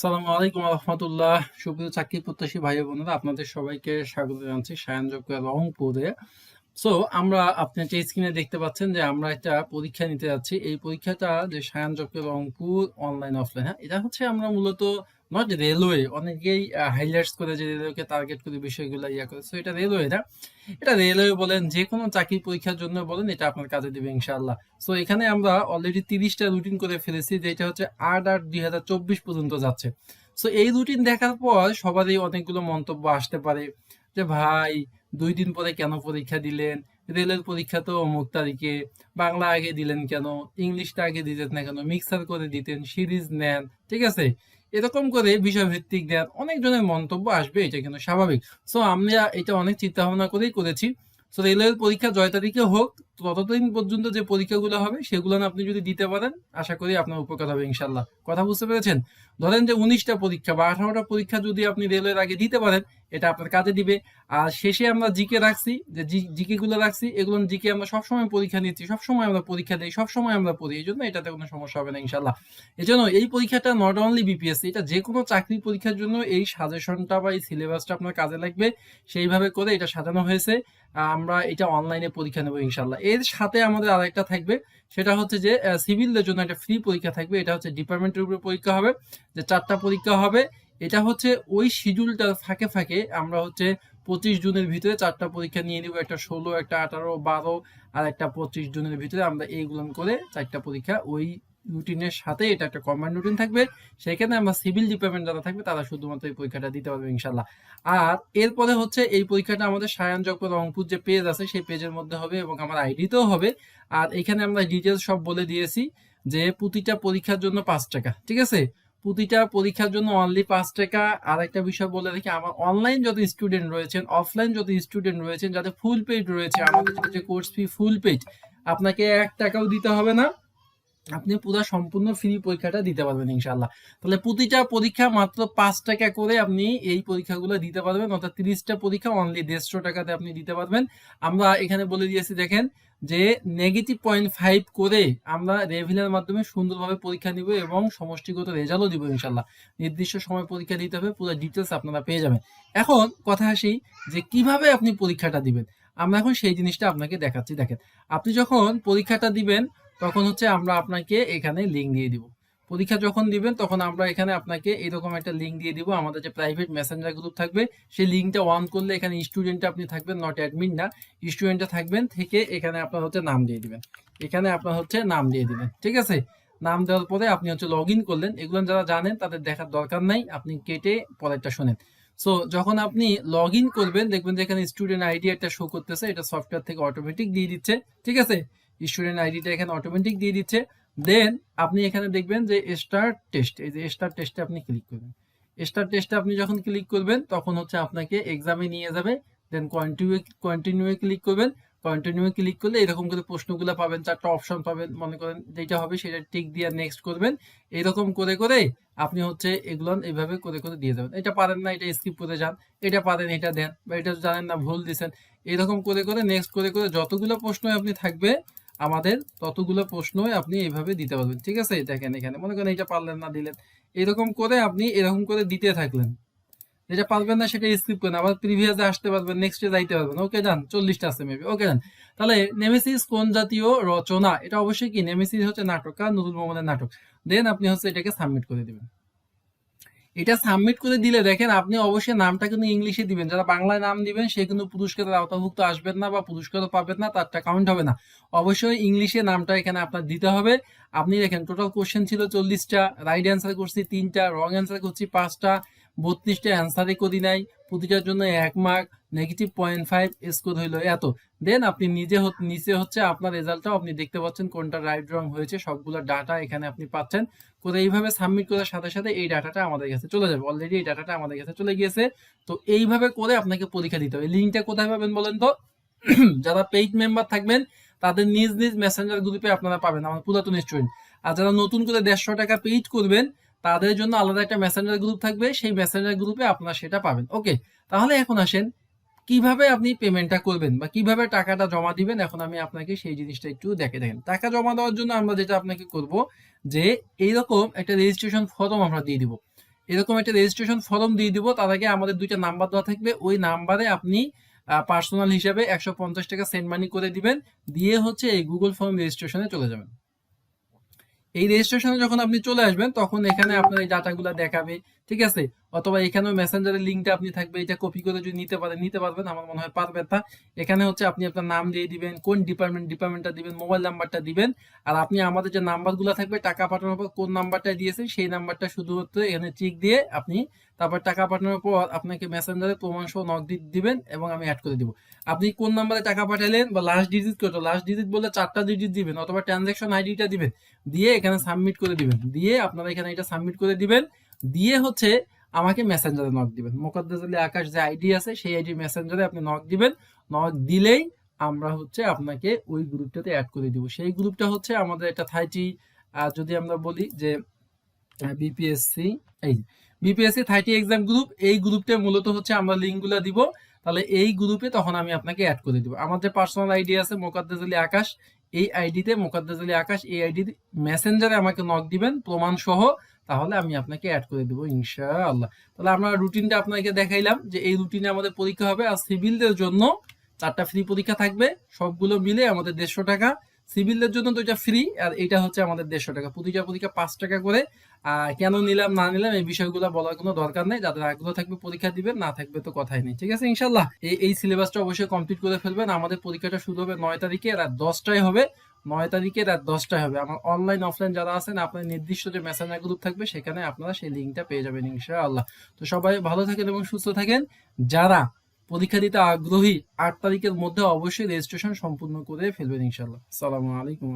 সালামু আলাইকুম রহমতুল্লাহ। সুপ্রিয় চাকরি প্রত্যাশী ভাই বোনেরা, আপনাদের সবাইকে স্বাগত জানাচ্ছি সায়ন জকুয়া রংপুরে। সো আমরা আপনি যে স্ক্রিনে দেখতে পাচ্ছেন যে আমরা একটা পরীক্ষা নিতে যাচ্ছি। এই পরীক্ষাটা যে সায়ন জকুয়া রংপুর অনলাইন অফলাইন হ্যাঁ এটা হচ্ছে আমরা মূলত নট রেলওয়ে অনেকেই হাইলাইটস করে যে রেলওয়েকে টার্গেট করে বিষয়গুলো ইয়া করে। সো এটা রেলওয়ে না। এটা রেলওয়ে বলেন, যে কোনো চাকরির পরীক্ষার জন্য বলেন, এটা আপনার কাজে দিবে ইনশাআল্লাহ। সো এখানে আমরা অলরেডি তিরিশটা রুটিন করে ফেলেছি, যে যেটা হচ্ছে আট আট দুই হাজার চব্বিশ পর্যন্ত যাচ্ছে। সো এই রুটিন দেখার পর সবারই অনেকগুলো মন্তব্য আসতে পারে, যে ভাই, দুই দিন পরে কেন পরীক্ষা দিলেন? রেলের পরীক্ষা তো অমুক তারিখে, বাংলা আগে দিলেন কেন? ইংলিশটা আগে দিতেন না কেন? মিক্সার করে দিতেন, সিরিজ নেন, ঠিক আছে? এরকম করে বিষয়ভিত্তিক দেওয়ার অনেকজনের মন্তব্য আসবে, এটা কিন্তু স্বাভাবিক। সো আমরা এটা অনেক চিন্তা ভাবনা করেই করেছি। সো রেলওয়ের পরীক্ষা জয় তারিখে হোক, ততদিন পর্যন্ত যে পরীক্ষাগুলো হবে, সেগুলো আপনি যদি দিতে পারেন, আশা করি আপনার উপকার হবে ইনশাল্লাহ কথা বুঝতে পেরেছেন? ধরেন যে উনিশটা পরীক্ষা বা আঠারোটা পরীক্ষা যদি আপনি রেলওয়ের আগে দিতে পারেন এটা আপনার কাজে দিবে। আর শেষে আমরা জিকে রাখছি, যে জিকে গুলো রাখছি, এগুলো জিকে আমরা সবসময় পরীক্ষা নিচ্ছি, সবসময় আমরা পরীক্ষা দিই, সবসময় আমরা পড়ি, এই জন্য এটাতে কোনো সমস্যা হবে না ইনশাল্লাহ জন্য এই পরীক্ষাটা নট অনলি বিপিএসসি এটা যে কোনো চাকরি পরীক্ষার জন্য এই সাজেশনটা বা এই সিলেবাসটা আপনার কাজে লাগবে, সেইভাবে করে এটা সাজানো হয়েছে। আমরা এটা অনলাইনে পরীক্ষা নেব ইনশাল্লাহ এর সাথে আমাদের আরেকটা থাকবে, সেটা হচ্ছে যে সিভিলদের জন্য একটা ফ্রি পরীক্ষা থাকবে, এটা হচ্ছে ডিপার্টমেন্টের উপরে পরীক্ষা হবে, যে চারটা পরীক্ষা হবে এটা হচ্ছে ওই শিডিউলটার ফাঁকে ফাঁকে আমরা হচ্ছে পঁচিশ জুনের ভিতরে চারটা পরীক্ষা নিয়ে নিব, একটা ষোলো, একটা আঠারো, বারো আর একটা পঁচিশ জুনের ভিতরে আমরা এইগুলো করে চারটা পরীক্ষা ওই রুটিনের সাথে এটা একটা কম্বাইন্ড রুটিন থাকবে। সেখানে আমরা সিভিল ডিপার্টমেন্ট যারা থাকবে তারা শুধুমাত্র এই পরীক্ষাটা দিতে পারবে ইনশাল্লাহ আর এরপরে হচ্ছে এই পরীক্ষাটা আমাদের সায়ান রংপুর যে পেজ আছে সেই পেজের মধ্যে হবে এবং আমার আইডিতেও হবে। আর এখানে আমরা ডিটেলস সব বলে দিয়েছি যে প্রতিটা পরীক্ষার জন্য পাঁচ টাকা, ঠিক আছে? প্রতিটা পরীক্ষার জন্য অনলি পাঁচ টাকা। আর একটা বিষয় বলে রাখি, আমার অনলাইন যত স্টুডেন্ট রয়েছেন অফলাইন যত স্টুডেন্ট রয়েছেন, যাদের ফুল পেড রয়েছে, আমাদের যে কোর্স ফি ফুল পেড আপনাকে এক টাকাও দিতে হবে না। আপনি পুরো সম্পূর্ণ ফ্রি পরীক্ষাটা দিতে পারবেন ইনশাল্লাহ তাহলে প্রতিটা পরীক্ষা মাত্র পাঁচ টাকা করে আপনি এই পরীক্ষাগুলো দিতে পারবেন, অর্থাৎ তিরিশটা পরীক্ষা অনলি দেড়শো টাকাতে আপনি দিতে পারবেন। আমরা এখানে বলে দিয়েছি, দেখেন যে নেগেটিভ পয়েন্ট ফাইভ করে আমরা রেভিলের মাধ্যমে সুন্দরভাবে পরীক্ষা নিব এবং সমষ্টিগত রেজাল্টও দিব ইনশাল্লাহ নির্দিষ্ট সময় পরীক্ষা দিতে হবে, পুরো ডিটেলস আপনারা পেয়ে যাবেন। এখন কথা আসি যে কীভাবে আপনি পরীক্ষাটা দিবেন। আমরা এখন সেই জিনিসটা আপনাকে দেখাচ্ছি, দেখেন। আপনি যখন পরীক্ষাটা দিবেন তখন হচ্ছে আমরা আপনাকে এখানে লিঙ্ক দিয়ে দিব। পরীক্ষা যখন দিবেন, তখন আমরা এখানে আপনাকে এরকম একটা লিঙ্ক দিয়ে দিব। আমাদের যে প্রাইভেট মেসেঞ্জার গ্রুপ থাকবে, সেই লিঙ্কটা অন করলে এখানে স্টুডেন্টটা আপনি থাকবেন নট অ্যাডমিন না। স্টুডেন্টটা থাকবেন, থেকে এখানে আপনার হচ্ছে নাম দিয়ে দিবেন। এখানে আপনার হচ্ছে নাম দিয়ে দিবেন, ঠিক আছে? নাম দেওয়ার পরে আপনি হচ্ছে লগ ইন করলেন। এগুলো যারা জানেন, তাদের দেখার দরকার নাই। আপনি কেটে পরেরটা শোনেন। সো যখন আপনি লগ ইন করবেন, দেখবেন যে এখানে স্টুডেন্ট আইডি একটা শো করতেছে। এটা সফটওয়্যার থেকে অটোমেটিক দিয়ে দিচ্ছে, ঠিক আছে? স্টুডেন্ট আইডিটা এখানে অটোমেটিক দিয়ে দিচ্ছে। দেন আপনি এখানে দেখবেন যে স্টার টেস্ট এই যে স্টার টেস্টে আপনি ক্লিক করবেন। স্টার টেস্টে আপনি যখন ক্লিক করবেন, তখন হচ্ছে আপনাকে এক্সামে নিয়ে যাবে। দেন কন্টিনিউ কন্টিনিউয়ে ক্লিক করবেন। কন্টিনিউয়ে ক্লিক করলে এরকম করে প্রশ্নগুলো পাবেন, চারটা অপশন পাবেন, মনে করেন যেটা হবে সেটা টিক দিয়ে নেক্সট করবেন। এরকম করে করে আপনি হচ্ছে এগুলো এইভাবে করে করে দিয়ে যাবেন। এটা পারেন না, এটা স্কিপ করে যান। এটা পারেন, এটা দেন। বা এটা জানেন না, ভুল দিচ্ছেন এরকম করে করে নেক্সট করে করে যতগুলো প্রশ্ন আপনি থাকবে আমাদের ততগুলো প্রশ্নই আপনি এইভাবে দিতে পারবেন। ঠিক আছে? দেখেন এখানে, মনে করেন এটা পারলেন না, দিলেন। এরকম করে আপনি এরকম করে দিতে থাকলেন। যেটা পারবেন না সেটা স্কিপ করেন। আবার প্রিভিয়াসে আসতে পারবেন নেক্সটে যাইতে পারবেন। ওকে যান চল্লিশটা আছে মেবি ওকে যান তাহলে নেমেসিস কোন জাতীয় রচনা? এটা অবশ্যই কি? নেমেসিস হচ্ছে নাটক আর নুরুল মোহাম্মদের নাটক। দেন আপনি হচ্ছে এটাকে সাবমিট করে দিবেন। এটা সাবমিট করে দিলে দেখেন আপনি অবশ্যই নামটা কিন্তু ইংলিশে দিবেন। যারা বাংলায় নাম দিবেন, সে কিন্তু পুরস্কারের আওতাভুক্ত আসবেন না বা পুরস্কারও পাবেন না তারটা কাউন্ট হবে না। অবশ্যই ইংলিশে নামটা এখানে আপনার দিতে হবে। আপনি দেখেন টোটাল কোশ্চেন ছিল চল্লিশটা রাইট অ্যান্সার করছি তিনটা রং অ্যান্সার করছি পাঁচটা বত্রিশটা অ্যান্সারে করি নাই, প্রতিটার জন্য এক mark negative point five score হইল এত। দেন আপনি নিজে নিচে হচ্ছে আপনার রেজাল্টটাও আপনি দেখতে পাচ্ছেন কোনটা রাইট রং হয়েছে, সবগুলো ডাটা এখানে আপনি পাচ্ছেন। করে এইভাবে সাবমিট করার সাথে সাথে এই ডাটাটা আমাদের কাছে চলে যাবে। অলরেডি এই ডাটাটা আমাদের কাছে চলে গিয়েছে। তো এইভাবে করে আপনাকে পরীক্ষা দিতে হবে। লিঙ্কটা কোথায় পাবেন বলেন তো? যারা পেইড মেম্বার থাকবেন, তাদের নিজ নিজ মেসেঞ্জার গ্রুপে আপনারা পাবেন, আমার পুরাতন স্টুডেন্ট আর যারা নতুন করে দেড়শো টাকা পেইড করবেন তাদের জন্য আলাদা একটা মেসেঞ্জার গ্রুপ থাকবে, সেই মেসেঞ্জার গ্রুপে আপনারা সেটা পাবেন। ওকে তাহলে এখন আসেন, কীভাবে আপনি পেমেন্টটা করবেন বা কীভাবে টাকাটা জমা দিবেন? এখন আমি আপনাকে সেই জিনিসটা একটু দেখে দেখেন। টাকা জমা দেওয়ার জন্য আমরা যেটা আপনাকে করব যে, এইরকম একটা রেজিস্ট্রেশন ফর্ম আমরা দিয়ে দিব। এরকম একটা রেজিস্ট্রেশন ফর্ম দিয়ে দিব, তার আগে আমাদের দুইটা নাম্বার দেওয়া থাকবে। ওই নাম্বারে আপনি পার্সোনাল হিসাবে একশো পঞ্চাশ টাকা সেন্ড মানি করে দিবেন, দিয়ে হচ্ছে এই গুগল ফর্ম রেজিস্ট্রেশনে চলে যাবেন। এই রেজিস্ট্রেশনে যখন আপনি চলে আসবেন তখন এখানে আপনার এই ডাটাগুলো দেখাবে। ঠিক আছে? অথবা এখানেও মেসেঞ্জারের লিঙ্কটা আপনি থাকবে, এটা কপি করে যদি নিতে পারেন, নিতে পারবেন, আমার মনে হয় পারবেন না এখানে হচ্ছে আপনি আপনার নাম দিয়ে দিবেন, কোন ডিপার্টমেন্ট ডিপার্টমেন্টটা দিবেন মোবাইল নাম্বারটা দিবেন, আর আপনি আমাদের যে নাম্বারগুলো থাকবে, টাকা পাঠানোর পর কোন নাম্বারটা দিয়েছেন, সেই নাম্বারটা শুধুমাত্র এখানে চিক দিয়ে আপনি তারপর টাকা পাঠানোর পর আপনাকে মেসেঞ্জারে প্রমাণ সহ নক দিবেন এবং আমি অ্যাড করে দিব। আপনি কোন নাম্বারে টাকা পাঠালেন, বা লাস্ট ডিজিট কত? লাস্ট ডিজিট বলে চারটা ডিজিট দিবেন, অথবা ট্রানজ্যাকশন আইডিটা দিবেন, দিয়ে এখানে সাবমিট করে দিবেন। দিয়ে আপনারা এখানে এটা সাবমিট করে দিবেন, দিয়ে হচ্ছে আমাকে মেসেঞ্জারে নক দিবেন। মোকাদ্দাস আলী আকাশ যে আইডি আছে, সেই আইডি মেসেঞ্জারে আপনি নক দিবেন। নক দিলেই আমরা হচ্ছে আপনাকে ওই গ্রুপটাতে অ্যাড করে দিব। সেই গ্রুপটা হচ্ছে আমাদের একটা থাইটি যদি আমরা বলি যে বিপিএসসি এই বিপিএসসি থার্টি এক্সাম গ্রুপ এই গ্রুপটা মূলত হচ্ছে আমরা লিঙ্কগুলো দিব। তাহলে এই গ্রুপে তখন আমি আপনাকে অ্যাড করে দিব। আমার যে পার্সোনাল আইডি আছে, মোকাদ্দাস আলী আকাশ, এই আইডিতে মোকাদ্দাস আলী আকাশ, এই আইডি মেসেঞ্জারে আমাকে নক দিবেন প্রমাণ সহ তাহলে আমি আপনাকে অ্যাড করে দেবো, ইনশাআল্লাহ। তাহলে আমরা রুটিনটা আপনাকে দেখাইলাম যে এই রুটিনে আমাদের পরীক্ষা হবে আর সিভিলদের জন্য চারটা ফ্রি পরীক্ষা থাকবে, সবগুলো মিলে আমাদের দেড়শো টাকা। সিভিলদের জন্য দুইটা ফ্রি আর এটা হচ্ছে আমাদের দেড়শো টাকা। প্রতিটা পরীক্ষা পাঁচ টাকা করে। আর কেন নিলাম, না নিলাম, এই বিষয়গুলো বলার কোনো দরকার নেই। যাদের আগ্রহ থাকবে পরীক্ষা দিবেন, না থাকবে তো কথাই নেই। ঠিক আছে ইনশাল্লাহ এই সিলেবাসটা অবশ্যই কমপ্লিট করে ফেলবেন। আমাদের পরীক্ষাটা শুরু হবে নয় তারিখে, রাত দশটায় হবে। নয় তারিখে রাত দশটায় হবে। আমার অনলাইন অফলাইন যারা আছেন, আপনার নির্দিষ্ট যে মেসেঞ্জার গ্রুপ থাকবে, সেখানে আপনারা সেই লিঙ্কটা পেয়ে যাবেন ইনশাআল্লাহ। তো সবাই ভালো থাকেন এবং সুস্থ থাকেন। যারা পরীক্ষা দিতে আগ্রহী, আট তারিখের মধ্যে অবশ্যই রেজিস্ট্রেশন সম্পূর্ণ করে ফেলবেন ইনশাআল্লাহ। সালামু আলাইকুম